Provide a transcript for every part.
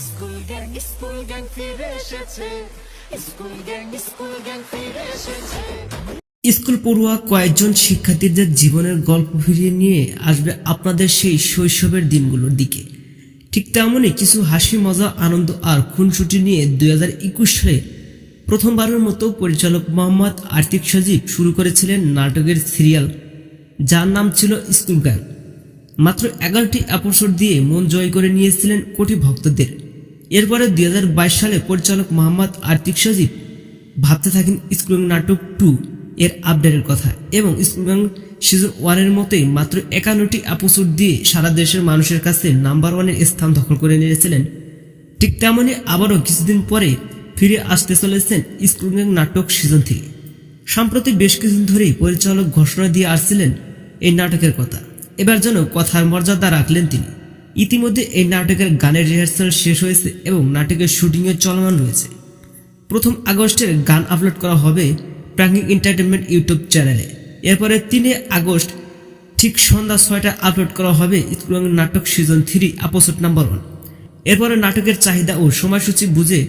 School gang school gang ফিরে এসেছে। School gang school gang ফিরে এসেছে। স্কুল পড়ুয়া কয়েকজন শিক্ষার্থীদের জীবনের গল্প ফিরিয়ে নিয়ে আসবে আপনাদের সেই শৈশবের দিনগুলোর দিকে। ঠিক তেমনই কিছু হাসি, মজা, আনন্দ আর খুনসুটি নিয়ে দুই হাজার একুশ সালে প্রথমবারের মতো পরিচালক মোহাম্মদ আর্তিক সজীব শুরু করেছিলেন নাটকের সিরিয়াল, যার নাম ছিল স্কুল গ্যাং মাত্র এগারোটি এপিসোড দিয়ে মন জয় করে নিয়েছিলেন কোটি ভক্তদের। এরপরে দুই হাজার বাইশ সালে পরিচালক মোহাম্মদ আর্তিক সজীব ভাবতে থাকেন স্কুল নাটক টু এর আপডেটের কথা এবং স্কুল সিজন ওয়ানের মতোই মাত্র একান্নটি এপিসোড দিয়ে সারা দেশের মানুষের কাছে নাম্বার ওয়ানের স্থান দখল করে নিয়েছিলেন। ঠিক তেমনই আবারও কিছুদিন পরে ফিরে আসতে চলেছেন স্কুল নাটক সিজন থেকে সম্প্রতি বেশ কিছুদিন ধরেই পরিচালক ঘোষণা দিয়ে আসছিলেন এই নাটকের কথা। এবার যেন কথার মর্যাদা রাখলেন তিনি। ইতিমধ্যে এই নাটকের গানের রিহার্সাল শেষ হয়েছে এবং নাটকের শুটিংও চলমান রয়েছে। প্রথম আগস্টের গান আপলোড করা হবে প্রাঙ্গিক এন্টারটেনমেন্ট ইউটিউব চ্যানেলে। এরপরে তিনে আগস্ট ঠিক সন্ধ্যা ছয়টা আপলোড করা হবে স্কুল নাটক season three episode number one এরপরে নাটকের চাহিদা ও সময়সূচি বুঝে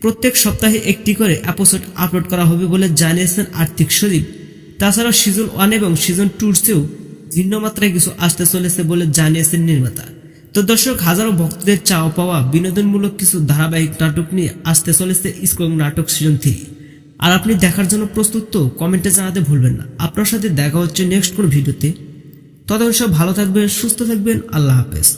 প্রত্যেক সপ্তাহে একটি করে এপিসোড আপলোড করা হবে বলে জানিয়েছেন আর্থিক সজীব তাছাড়াও সিজন ওয়ান এবং সিজন টুর চেয়েও ভিন্ন মাত্রায় কিছু আসতে চলেছে বলে জানিয়েছেন নির্মাতা। তো দর্শক হাজারো ভক্তদের চাওয়া পাওয়া বিনোদনমূলক কিছু ধারাবাহিক নাটক নিয়ে আসতে চলেছে স্কুল নাটক সিজন থ্রি আর আপনি দেখার জন্য প্রস্তুত তো কমেন্টে জানাতে ভুলবেন না। আপনার সাথে দেখা হচ্ছে নেক্সট কোনো ভিডিওতে। ততক্ষণ সব ভালো থাকবেন, সুস্থ থাকবেন, আল্লাহ হাফেজ।